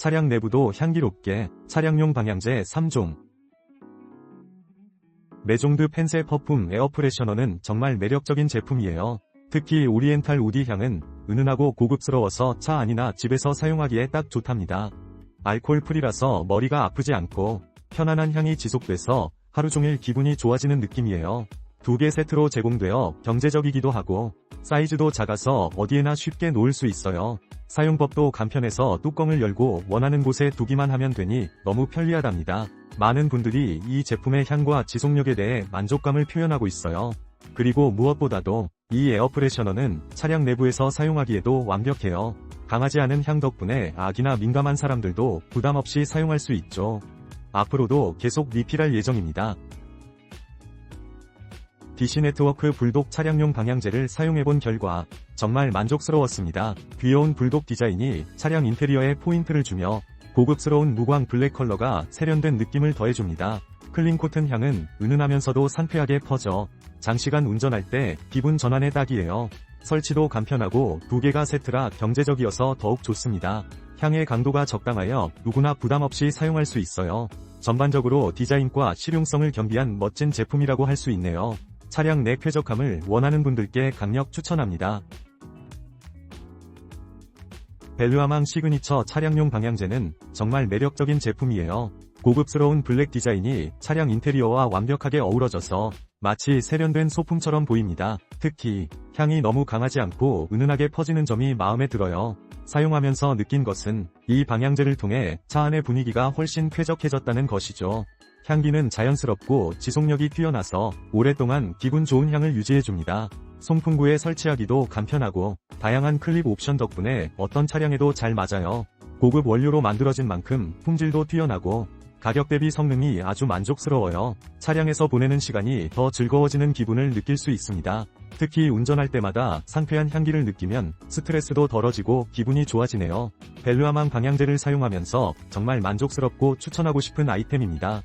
차량 내부도 향기롭게 차량용 방향제 3종 메종드 펜세 퍼퓸 에어프레셔너는 정말 매력적인 제품이에요. 특히 오리엔탈 우디 향은 은은하고 고급스러워서 차 안이나 집에서 사용하기에 딱 좋답니다. 알콜 프리라서 머리가 아프지 않고 편안한 향이 지속돼서 하루 종일 기분이 좋아지는 느낌이에요. 두 개 세트로 제공되어 경제적이기도 하고 사이즈도 작아서 어디에나 쉽게 놓을 수 있어요. 사용법도 간편해서 뚜껑을 열고 원하는 곳에 두기만 하면 되니 너무 편리하답니다. 많은 분들이 이 제품의 향과 지속력에 대해 만족감을 표현하고 있어요. 그리고 무엇보다도 이 에어프레셔너는 차량 내부에서 사용하기에도 완벽해요. 강하지 않은 향 덕분에 악이나 민감한 사람들도 부담 없이 사용할 수 있죠. 앞으로도 계속 리필할 예정입니다. DC 네트워크 불독 차량용 방향제를 사용해본 결과 정말 만족스러웠습니다. 귀여운 불독 디자인이 차량 인테리어에 포인트를 주며 고급스러운 무광 블랙 컬러가 세련된 느낌을 더해줍니다. 클린 코튼 향은 은은하면서도 상쾌하게 퍼져 장시간 운전할 때 기분 전환에 딱이에요. 설치도 간편하고 두 개가 세트라 경제적이어서 더욱 좋습니다. 향의 강도가 적당하여 누구나 부담 없이 사용할 수 있어요. 전반적으로 디자인과 실용성을 겸비한 멋진 제품이라고 할 수 있네요. 차량 내 쾌적함을 원하는 분들께 강력 추천합니다. 벨루아망 시그니처 차량용 방향제는 정말 매력적인 제품이에요. 고급스러운 블랙 디자인이 차량 인테리어와 완벽하게 어우러져서 마치 세련된 소품처럼 보입니다. 특히 향이 너무 강하지 않고 은은하게 퍼지는 점이 마음에 들어요. 사용하면서 느낀 것은 이 방향제를 통해 차 안의 분위기가 훨씬 쾌적해졌다는 것이죠. 향기는 자연스럽고 지속력이 뛰어나서 오랫동안 기분 좋은 향을 유지해줍니다. 송풍구에 설치하기도 간편하고 다양한 클립 옵션 덕분에 어떤 차량에도 잘 맞아요. 고급 원료로 만들어진 만큼 품질도 뛰어나고 가격 대비 성능이 아주 만족스러워요. 차량에서 보내는 시간이 더 즐거워지는 기분을 느낄 수 있습니다. 특히 운전할 때마다 상쾌한 향기를 느끼면 스트레스도 덜어지고 기분이 좋아지네요. 벨루아망 방향제를 사용하면서 정말 만족스럽고 추천하고 싶은 아이템입니다.